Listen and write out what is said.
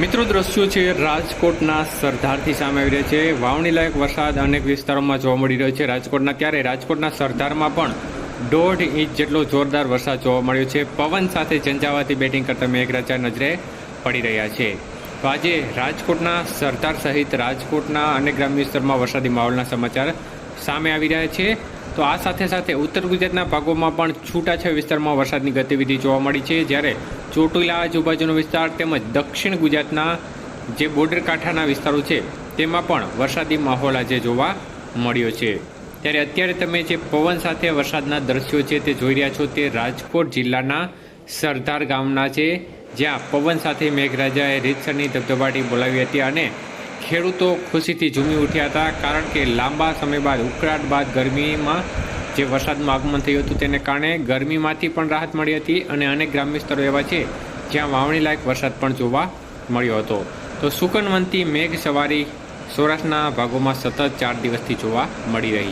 મિત્રો, દ્રશ્યો છે રાજકોટના સરદારથી સામે આવી રહ્યા છે. વાવણી લાયક વરસાદ અનેક વિસ્તારોમાં જોવા મળી રહ્યો છે. રાજકોટના ત્યારે રાજકોટના સરદારમાં પણ દોઢ ઇંચ જેટલો જોરદાર વરસાદ જોવા મળ્યો છે. પવન સાથે ઝંઝાવાતી બેટિંગ કરતા મેઘરાજા નજરે પડી રહ્યા છે. તો આજે રાજકોટના સરદાર સહિત રાજકોટના અનેક ગ્રામ્ય વિસ્તારમાં વરસાદી માહોલના સમાચાર સામે આવી રહ્યા છે. તો આ સાથે સાથે ઉત્તર ગુજરાતના ભાગોમાં પણ છૂટાછવાયા વિસ્તારમાં વરસાદની ગતિવિધિ જોવા મળી છે. જ્યારે ચોટીલા, આજુબાજુનો વિસ્તાર તેમજ દક્ષિણ ગુજરાતના જે બોર્ડર કાંઠાના વિસ્તારો છે, તેમાં પણ વરસાદી માહોલ આજે જોવા મળ્યો છે. ત્યારે અત્યારે તમે જે પવન સાથે વરસાદના દ્રશ્યો છે તે જોઈ રહ્યા છો તે રાજકોટ જિલ્લાના સરદાર ગામના છે, જ્યાં પવન સાથે મેઘરાજાએ રીતસરની ધબધબાટી બોલાવી હતી અને ખેડૂતો ખુશીથી ઝૂમી ઉઠ્યા હતા કારણ કે લાંબા સમય બાદ ઉકળાટ બાદ ગરમીમાં જે વરસાદનું આગમન થયું હતું તેને કારણે ગરમીમાંથી પણ રાહત મળી હતી અને અનેક ગ્રામ્ય વિસ્તારો એવા છે જ્યાં વાવણી લાયક વરસાદ પણ જોવા મળ્યો હતો. તો સુકનવંતી મેઘ સવારી સૌરાષ્ટ્રના ભાગોમાં સતત ચાર દિવસથી જોવા મળી રહી